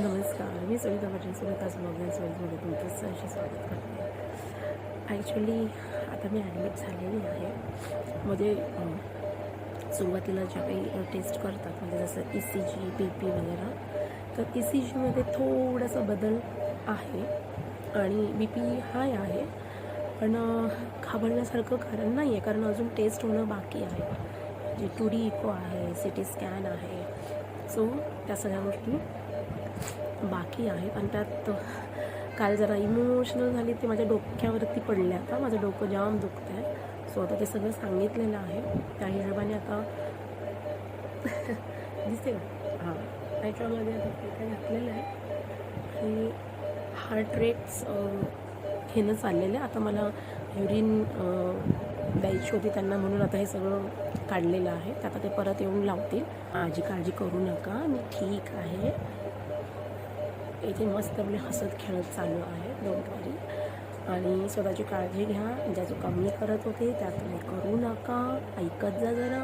नमस्कार. मी सविता पाटील सुरेखास ब्लॉग सेल्समध्ये तुमचं सहर्ष स्वागत करते. ॲक्च्युली आता मी ॲडमिट झालेली आहे. म्हणजे सुरुवातीला ज्या काही टेस्ट करतात म्हणजे जसं E C G B P वगैरे तर ई सी जीमध्ये थोडासा बदल आहे आणि बी पी हाय आहे. पण घाबरण्यासारखं कारण नाही आहे कारण अजून टेस्ट होणं बाकी आहे. जे टू डी इको आहे सी टी स्कॅन आहे. सो त्या सगळ्या गोष्टी बाकी आहेत. आणि त्यात काल जरा इमोशनल झाली ते माझ्या डोक्यावरती पडले आता. माझं डोकं जाम दुखतं आहे सो आता ते सगळं सांगितलेलं आहे. त्या हिशोबाने आता दिसते का हां त्याच्यामध्ये आता ते काय घातलेलं आहे. आणि हार्ट रेट्स घेणं चाललेलं आहे. आता मला युरिन द्यायची होती त्यांना म्हणून आता हे सगळं काढलेलं आहे. आता ते परत येऊन लावतील. माझी काळजी करू नका. मी ठीक आहे. इथे मस्त आपले हसत खेळत चालू आहे दोन वरी आणि स्वतःची काळजी घ्या ज्या चुका मी करत होते त्या तुम्ही करू नका. ऐकत जा जरा.